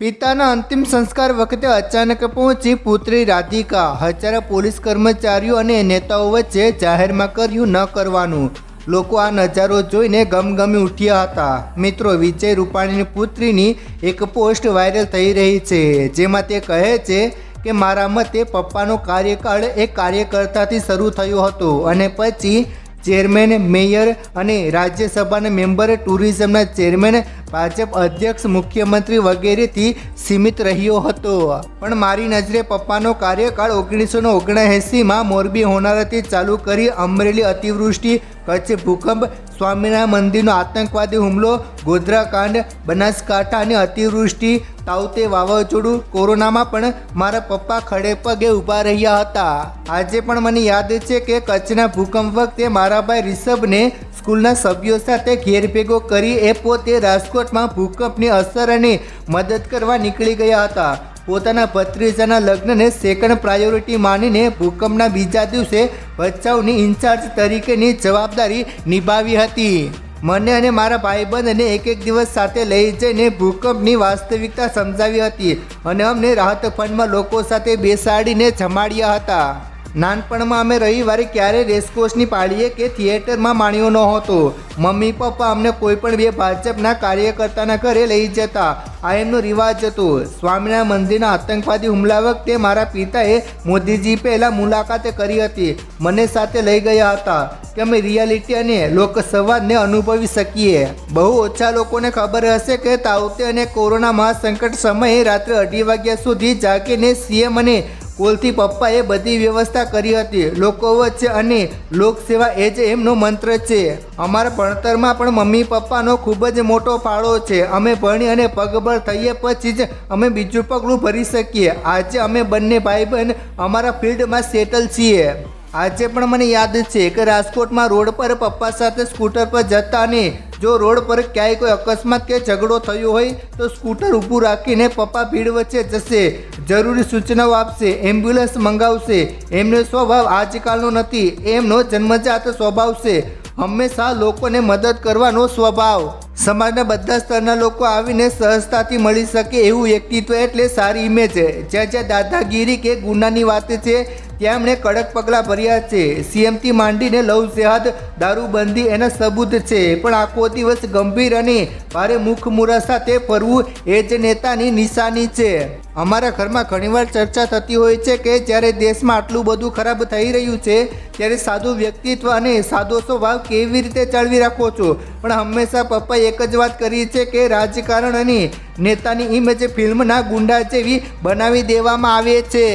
પિતાના અંતિમ સંસ્કાર વખતે અચાનક પહોંચી પુત્રી રાધિકા. હજારો પોલીસ કર્મચારીઓ અને નેતાઓ વચ્ચે જાહેરમાં કર્યું ન કરવાનું. લોકો આ નજારો જોઈને ગમગમી ઉઠ્યા હતા. મિત્રો, વિજય રૂપાણીની પુત્રીની એક પોસ્ટ વાયરલ થઈ રહી છે, જેમાં તે કહે છે કે, મારા મતે પપ્પાનો કાર્યકાળ એક કાર્યકર્તાથી શરૂ થયો હતો અને પછી ચેરમેન, મેયર અને રાજ્યસભાના મેમ્બર ટુરિઝમના ચેરમેન ભાજપ અધ્યક્ષ મુખ્યમંત્રી વગેરેથી સીમિત રહ્યો હતો. પણ મારી નજરે પપ્પાનો કાર્યકાળ ઓગણીસો ઓગણએંસીમાં મોરબી હોનારથી ચાલુ કરી અમરેલી અતિવૃષ્ટિ, કચ્છ ભૂકંપ સ્વામિનારાયણ મંદિરનો આતંકવાદી હુમલો, ગોધરાકાંડ, બનાસકાંઠા અને અતિવૃષ્ટિ તાવતે વાવાઝોડું. કોરોનામાં પણ મારા પપ્પા ખડે પગે ઊભા રહ્યા હતા. આજે પણ મને યાદ છે કે કચ્છના ભૂકંપ વખતે મારા ભાઈ રિષભને સ્કૂલના સભ્યો સાથે ઘેર ભેગો કરી એ પોતે રાજકોટમાં ભૂકંપની અસર અને મદદ કરવા નીકળી ગયા હતા. પોતાના ભત્રીજાના લગ્નને સેકન્ડ પ્રાયોરિટી માનીને ભૂકંપના બીજા દિવસે બચાવની ઇન્ચાર્જ તરીકેની જવાબદારી નિભાવી હતી. મને અને મારા ભાઈબંધને એક એક દિવસ સાથે લઈ જઈને ભૂકંપની વાસ્તવિકતા સમજાવી હતી અને અમને રાહત ફંડમાં લોકો સાથે બેસાડીને જમાડ્યા હતા. નાનપણમાં અમે રવિવારે ક્યારેય રેસકોર્સની પાળીએ કે થિયેટરમાં માણ્યો નહોતો. મમ્મી, પપ્પા અમને કોઈ પણ બે ભાજપના કાર્યકર્તાના ઘરે લઈ જતા. આ એમનો રિવાજ હતો. સ્વામિનારાયણ મંદિરના આતંકવાદી હુમલા વખતે મારા પિતાએ મોદીજી પહેલાં મુલાકાતે કરી હતી. મને સાથે લઈ ગયા હતા કે અમે રિયાલિટી અને લોકસંવાદને અનુભવી શકીએ. બહુ ઓછા લોકોને ખબર હશે કે તાવતે અને કોરોના મહાસંકટ સમયે રાત્રે અઢી વાગ્યા સુધી જાગીને સીએમ અને કોલથી પપ્પાએ બધી વ્યવસ્થા કરી હતી. લોકો વચ્ચે અને લોકસેવા એ જ એમનો મંત્ર છે. અમારા ભણતરમાં પણ મમ્મી પપ્પાનો ખૂબ જ મોટો ફાળો છે. અમે ભણી અને પગભર થઈએ પછી જ અમે બીજું પગલું ભરી શકીએ. આજે અમે બંને ભાઈ બહેન અમારા ફિલ્ડમાં સેટલ છીએ. આજે પણ મને યાદ છે કે રાજકોટમાં રોડ પર પપ્પા સાથે સ્કૂટર પર જતા અને જો રોડ પર ક્યાંય કોઈ અકસ્માત કે ઝઘડો થયો હોય તો સ્કૂટર ઊભું રાખીને પપ્પા ભીડ વચ્ચે જશે. જરૂરી સૂચનાઓ આપશે, એમ્બ્યુલન્સ મંગાવશે, એમનો સ્વભાવ આજકાલનો નથી, એમનો જન્મજાત સ્વભાવ છે. હંમેશા લોકોને મદદ કરવાનો સ્વભાવ. સમાજના બધા સ્તરના લોકો આવીને સહજતાથી મળી શકે એવું વ્યક્તિત્વ એટલે સારી ઇમેજ જ્યાં જ્યાં દાદાગીરી કે ગુનાની વાત છે ત્યાં એમણે કડક પગલાં ભર્યા છે. સીએમથી માંડીને લવ જેહાદ, દારૂબંધી એના સબૂત છે. પણ આખો દિવસ ગંભીર અને ભારે મુખમુરા સાથે ફરવું એ જ નેતાની નિશાની છે. અમારા ઘરમાં ઘણીવાર ચર્ચા થતી હોય છે કે જ્યારે દેશમાં આટલું બધું ખરાબ થઈ રહ્યું છે, ત્યારે સાદું વ્યક્તિત્વ અને સાદો સ્વભાવ કેવી રીતે જાળવી રાખો છો? પણ હંમેશા પપ્પાએ એક જ વાત કરી છે કે રાજકારણ અને નેતાની ઇમેજ ફિલ્મના ગુંડા જેવી બનાવી દેવામાં આવે છે.